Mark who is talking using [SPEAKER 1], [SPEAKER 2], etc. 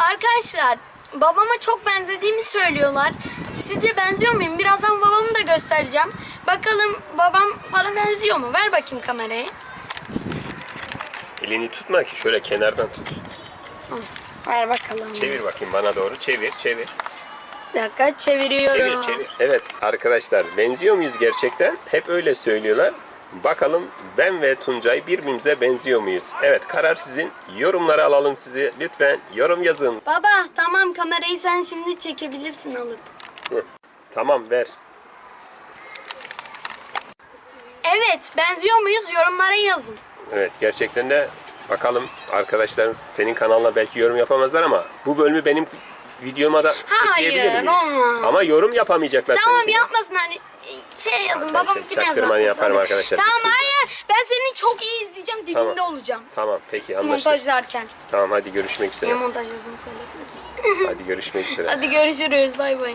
[SPEAKER 1] Arkadaşlar babama çok benzediğimi söylüyorlar. Sizce benziyor muyum? Birazdan babamı da göstereceğim. Bakalım babam bana benziyor mu? Ver bakayım kamerayı.
[SPEAKER 2] Elini tutma ki şöyle kenardan tut.
[SPEAKER 1] Ver bakalım.
[SPEAKER 2] Çevir bakayım bana doğru. Çevir, çevir.
[SPEAKER 1] Bir dakika çeviriyorum.
[SPEAKER 2] Çevir, çevir. Evet arkadaşlar benziyor muyuz gerçekten? Hep öyle söylüyorlar. Bakalım ben ve Tuncay birbirimize benziyor muyuz? Evet karar sizin. Yorumları alalım sizi. Lütfen yorum yazın.
[SPEAKER 1] Baba tamam kamerayı sen şimdi çekebilirsin alıp.
[SPEAKER 2] Hı. Tamam ver.
[SPEAKER 1] Evet benziyor muyuz? Yorumlara yazın.
[SPEAKER 2] Evet gerçekten de bakalım arkadaşlarım senin kanalına belki yorum yapamazlar ama bu bölümü benim videoma da
[SPEAKER 1] Hayır,
[SPEAKER 2] ekleyebilir miyiz?
[SPEAKER 1] olmaz.
[SPEAKER 2] Ama yorum yapamayacaklar
[SPEAKER 1] Tamam
[SPEAKER 2] seninkine.
[SPEAKER 1] yapmasın hani şey yazın
[SPEAKER 2] Ben
[SPEAKER 1] babam kime
[SPEAKER 2] çaktırmanı
[SPEAKER 1] yazarsın?
[SPEAKER 2] yaparım arkadaşlar.
[SPEAKER 1] Tamam hayır ben seni çok iyi izleyeceğim dibinde
[SPEAKER 2] Tamam.
[SPEAKER 1] olacağım.
[SPEAKER 2] Tamam peki anlaştık.
[SPEAKER 1] Montajlarken.
[SPEAKER 2] Tamam hadi görüşmek
[SPEAKER 1] Niye
[SPEAKER 2] üzere.
[SPEAKER 1] montajladığını söyledim ki.
[SPEAKER 2] hadi görüşmek üzere.
[SPEAKER 1] Hadi görüşürüz bay bay.